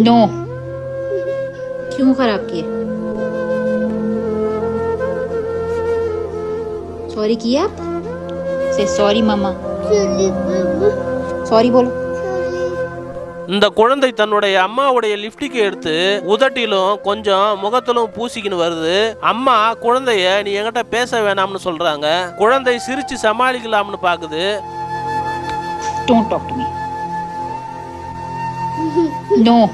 No क्यों खराब किए सॉरी किया आप से सॉरी मामा सॉरी बोलो இந்த குழந்தை தன்னுடைய அம்மாவுடைய லிப்டிக்கை எடுத்து உதட்டிலும் கொஞ்சம் முகத்திலும் பூசிக்கின்னு வருது அம்மா குழந்தைய நீ என்கிட்ட பேச வேணாம்னு சொல்றாங்க குழந்தை சிரிச்சு சமாளிக்கலாம்னு பாக்குது don't talk to me no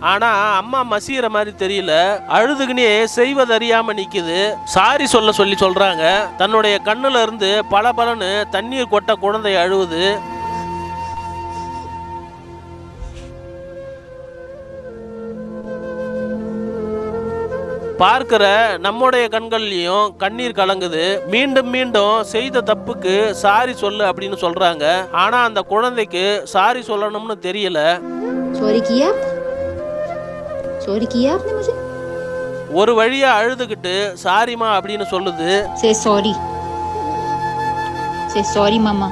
ஆனா அம்மா மசிகிற மாதிரி தெரியல. அழுதுகினே செய்வதறியாம நிக்குது. சாரி சொல்ல சொல்லி சொல்றாங்க. தன்னுடைய கண்ணுல இருந்து பல பலன்னு தண்ணீர் கொட்ட குழந்தை அழுவுது. பார்க்கிற நம்முடைய கண்கள்லையும் கண்ணீர் கலங்குது. மீண்டும் மீண்டும் செய்த தப்புக்கு சாரி சொல்லு அப்படின்னு சொல்றாங்க. ஆனா அந்த குழந்தைக்கு சாரி சொல்லணும்னு தெரியல. ஒரு வழியா அழுதுகிட்டு சாரிமா அப்படின்னு சொல்லுது. சரி சாரி சரி சாரி மாமா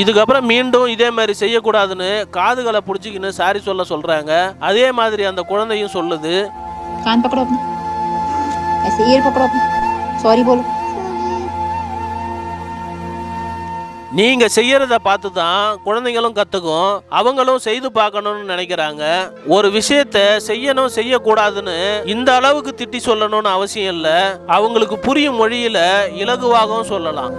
இதுக்கப்புறம் மீண்டும் இதே மாதிரி செய்யக்கூடாதுன்னு காதுகளை பிடிச்சிக்கின்னு சாரி சொல்ல சொல்கிறாங்க அதே மாதிரி அந்த குழந்தையும் சொல்லுது. कान पकड़ो अपने ऐसे ईयर पकड़ो अपने सॉरी बोलो நீங்க செய்யறத பார்த்து தான் குழந்தைங்களும் கத்துக்கும் அவங்களும் செய்து பார்க்கணும்னு நினைக்கிறாங்க ஒரு விஷயத்த செய்யணும் செய்யக்கூடாதுன்னு இந்த அளவுக்கு திட்டி சொல்லணும்னு அவசியம் இல்லை அவங்களுக்கு புரியும் மொழியில இலகுவாகவும் சொல்லலாம்